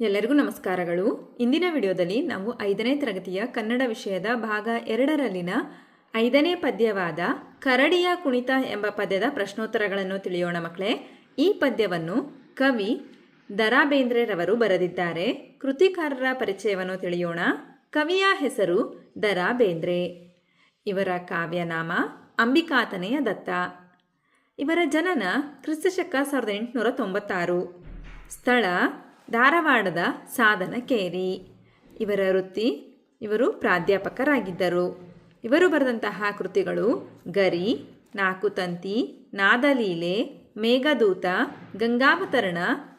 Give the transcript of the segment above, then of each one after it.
ಎಲ್ಲರಿಗೂ ನಮಸ್ಕಾರಗಳು. ಇಂದಿನ ವಿಡಿಯೋದಲ್ಲಿ ನಾವು ಐದನೇ ತರಗತಿಯ ಕನ್ನಡ ವಿಷಯದ ಭಾಗ ಎರಡರಲ್ಲಿನ ಐದನೇ ಪದ್ಯವಾದ ಕರಡಿಯ ಕುಣಿತ ಎಂಬ ಪದ್ಯದ ಪ್ರಶ್ನೋತ್ತರಗಳನ್ನು ತಿಳಿಯೋಣ ಮಕ್ಕಳೇ. ಈ ಪದ್ಯವನ್ನು ಕವಿ ದರಾ ಬೇಂದ್ರೆರವರು ಬರೆದಿದ್ದಾರೆ. ಕೃತಿಕಾರರ ಪರಿಚಯವನ್ನು ತಿಳಿಯೋಣ. ಕವಿಯ ಹೆಸರು ದರಾ ಬೇಂದ್ರೆ ಇವರ ಕಾವ್ಯನಾಮ ಅಂಬಿಕಾತನೆಯ ದತ್ತ. ಇವರ ಜನನ ಕ್ರಿಸ್ತಶಕ ಸಾವಿರದ ಎಂಟುನೂರ ತೊಂಬತ್ತಾರು. ಸ್ಥಳ ಧಾರವಾಡದ ಸಾಧನಕೇರಿ. ಇವರ ವೃತ್ತಿ ಇವರು ಪ್ರಾಧ್ಯಾಪಕರಾಗಿದ್ದರು. ಇವರು ಬರೆದಂತಹ ಕೃತಿಗಳು ಗರಿ ನಾಕು ತಂತಿ, ನಾದಲೀಲೆ, ಮೇಘದೂತ, ಗಂಗಾವತರಣ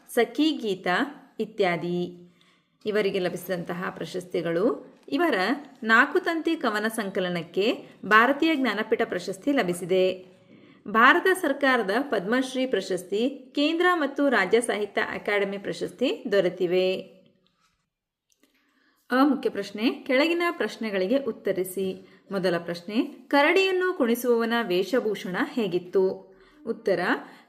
ಸಖೀಗೀತ ಇತ್ಯಾದಿ. ಇವರಿಗೆ ಲಭಿಸಿದಂತಹ ಪ್ರಶಸ್ತಿಗಳು ಇವರ ನಾಕುತಂತಿ ಕವನ ಸಂಕಲನಕ್ಕೆ ಭಾರತೀಯ ಜ್ಞಾನಪೀಠ ಪ್ರಶಸ್ತಿ ಲಭಿಸಿದೆ. ಭಾರತ ಸರ್ಕಾರದ ಪದ್ಮಶ್ರೀ ಪ್ರಶಸ್ತಿ, ಕೇಂದ್ರ ಮತ್ತು ರಾಜ್ಯ ಸಾಹಿತ್ಯ ಅಕಾಡೆಮಿ ಪ್ರಶಸ್ತಿ ದೊರೆತಿವೆ. ಅ, ಮುಖ್ಯ ಪ್ರಶ್ನೆ. ಕೆಳಗಿನ ಪ್ರಶ್ನೆಗಳಿಗೆ ಉತ್ತರಿಸಿ. ಮೊದಲ ಪ್ರಶ್ನೆ. ಕರಡಿಯನ್ನು ಕುಣಿಸುವವನ ವೇಷಭೂಷಣ ಹೇಗಿತ್ತು? ಉತ್ತರ.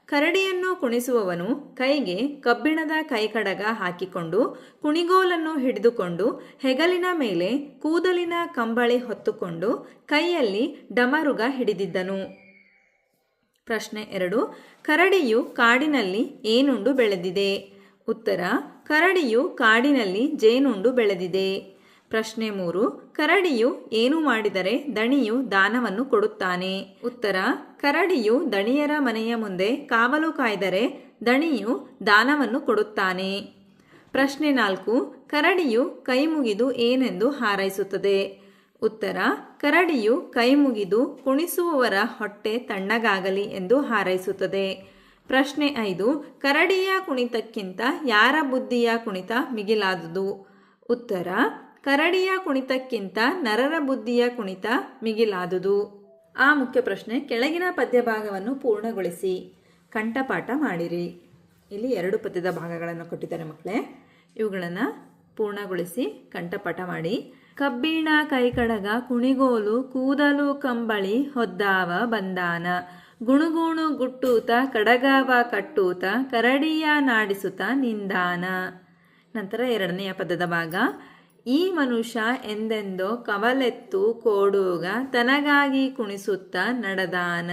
ಕರಡಿಯನ್ನು ಕುಣಿಸುವವನು ಕೈಗೆ ಕಬ್ಬಿಣದ ಕೈಕಡಗ ಹಾಕಿಕೊಂಡು, ಕುಣಿಗೋಲನ್ನು ಹಿಡಿದುಕೊಂಡು, ಹೆಗಲಿನ ಮೇಲೆ ಕೂದಲಿನ ಕಂಬಳಿ ಹೊತ್ತುಕೊಂಡು, ಕೈಯಲ್ಲಿ ಡಮರುಗ ಹಿಡಿದಿದ್ದನು. ಪ್ರಶ್ನೆ ಎರಡು, ಕರಡಿಯು ಕಾಡಿನಲ್ಲಿ ಏನುಂಡು ಬೆಳೆದಿದೆ? ಉತ್ತರ, ಕರಡಿಯು ಕಾಡಿನಲ್ಲಿ ಜೇನುಂಡು ಬೆಳೆದಿದೆ. ಪ್ರಶ್ನೆ ಮೂರು, ಕರಡಿಯು ಏನು ಮಾಡಿದರೆ ದಣಿಯು ದಾನವನ್ನು ಕೊಡುತ್ತಾನೆ? ಉತ್ತರ, ಕರಡಿಯು ದಣಿಯರ ಮನೆಯ ಮುಂದೆ ಕಾವಲು ಕಾಯ್ದರೆ ದಣಿಯು ದಾನವನ್ನು ಕೊಡುತ್ತಾನೆ. ಪ್ರಶ್ನೆ ನಾಲ್ಕು, ಕರಡಿಯು ಕೈ ಮುಗಿದು ಏನೆಂದು ಹಾರೈಸುತ್ತದೆ? ಉತ್ತರ, ಕರಡಿಯು ಕೈ ಮುಗಿದು ಕುಣಿಸುವವರ ಹೊಟ್ಟೆ ತಣ್ಣಗಾಗಲಿ ಎಂದು ಹಾರೈಸುತ್ತದೆ. ಪ್ರಶ್ನೆ ಐದು, ಕರಡಿಯ ಕುಣಿತಕ್ಕಿಂತ ಯಾರ ಬುದ್ಧಿಯ ಕುಣಿತ ಮಿಗಿಲಾದುದು? ಉತ್ತರ, ಕರಡಿಯ ಕುಣಿತಕ್ಕಿಂತ ನರರ ಬುದ್ಧಿಯ ಕುಣಿತ ಮಿಗಿಲಾದುದು. ಆ ಮುಖ್ಯ ಪ್ರಶ್ನೆ, ಕೆಳಗಿನ ಪದ್ಯಭಾಗವನ್ನು ಪೂರ್ಣಗೊಳಿಸಿ. ಕಂಠಪಾಠ ಮಾಡಿರಿ. ಇಲ್ಲಿ ಎರಡು ಪದ್ಯದ ಭಾಗಗಳನ್ನು ಕೊಟ್ಟಿದ್ದಾರೆ ಮಕ್ಕಳೇ. ಇವುಗಳನ್ನು ಪೂರ್ಣಗೊಳಿಸಿ ಕಂಠಪಟ ಮಾಡಿ. ಕಬ್ಬಿಣ, ಕೈಕಡಗ, ಕುಣಿಗೋಲು, ಕೂದಲು, ಕಂಬಳಿ, ಹೊದ್ದಾವ, ಬಂದಾನ, ಗುಣುಗುಣು, ಗುಟ್ಟೂತ, ಕಡಗಾವ, ಕಟ್ಟೂತ, ಕರಡಿಯ ನಾಡಿಸುತ್ತ ನಿಂದಾನ. ನಂತರ ಎರಡನೆಯ ಪದದ ಭಾಗ. ಈ ಮನುಷ್ಯ ಎಂದೆಂದೋ ಕವಲೆತ್ತು, ಕೋಡೂಗ, ತನಗಾಗಿ ಕುಣಿಸುತ್ತ ನಡೆದಾನ.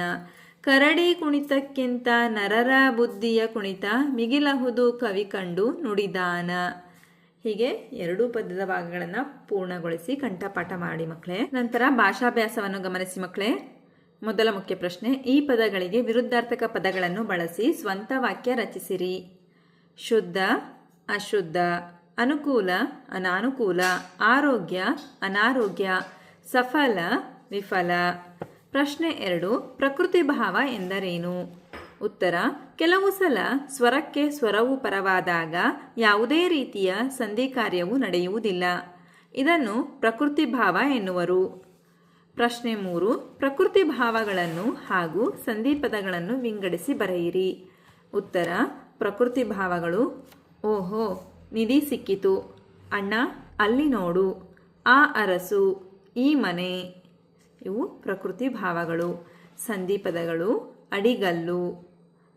ಕರಡಿ ಕುಣಿತಕ್ಕಿಂತ ನರರ ಬುದ್ಧಿಯ ಕುಣಿತ, ಮಿಗಿಲಹುದು ಕವಿ ಕಂಡು ನುಡಿದಾನ. ಹೀಗೆ ಎರಡೂ ಪದ್ಯದ ಭಾಗಗಳನ್ನು ಪೂರ್ಣಗೊಳಿಸಿ ಕಂಠಪಾಠ ಮಾಡಿ ಮಕ್ಕಳೇ ನಂತರ ಭಾಷಾಭ್ಯಾಸವನ್ನು ಗಮನಿಸಿ ಮಕ್ಕಳೇ ಮೊದಲ ಮುಖ್ಯ ಪ್ರಶ್ನೆ, ಈ ಪದಗಳಿಗೆ ವಿರುದ್ಧಾರ್ಥಕ ಪದಗಳನ್ನು ಬಳಸಿ ಸ್ವಂತ ವಾಕ್ಯ ರಚಿಸಿರಿ. ಶುದ್ಧ, ಅಶುದ್ಧ, ಅನುಕೂಲ, ಅನಾನುಕೂಲ, ಆರೋಗ್ಯ, ಅನಾರೋಗ್ಯ, ಸಫಲ, ವಿಫಲ. ಪ್ರಶ್ನೆ ಎರಡು, ಪ್ರಕೃತಿ ಭಾವ ಎಂದರೇನು? ಉತ್ತರ, ಕೆಲವು ಸಲ ಸ್ವರಕ್ಕೆ ಸ್ವರವು ಪರವಾದಾಗ ಯಾವುದೇ ರೀತಿಯ ಸಂಧಿ ಕಾರ್ಯವು ನಡೆಯುವುದಿಲ್ಲ. ಇದನ್ನು ಪ್ರಕೃತಿ ಭಾವ ಎನ್ನುವರು. ಪ್ರಶ್ನೆ ಮೂರು, ಪ್ರಕೃತಿ ಭಾವಗಳನ್ನು ಹಾಗೂ ಸಂಧಿಪದಗಳನ್ನು ವಿಂಗಡಿಸಿ ಬರೆಯಿರಿ. ಉತ್ತರ, ಪ್ರಕೃತಿ ಭಾವಗಳು, ಓಹೋ, ನಿಧಿ ಸಿಕ್ಕಿತು. ಅಣ್ಣ, ಅಲ್ಲಿ ನೋಡು. ಆ ಅರಸು, ಈ ಮನೆ. ಇವು ಪ್ರಕೃತಿ ಭಾವಗಳು. ಸಂಧಿಪದಗಳು ಅಡಿಗಲ್ಲು.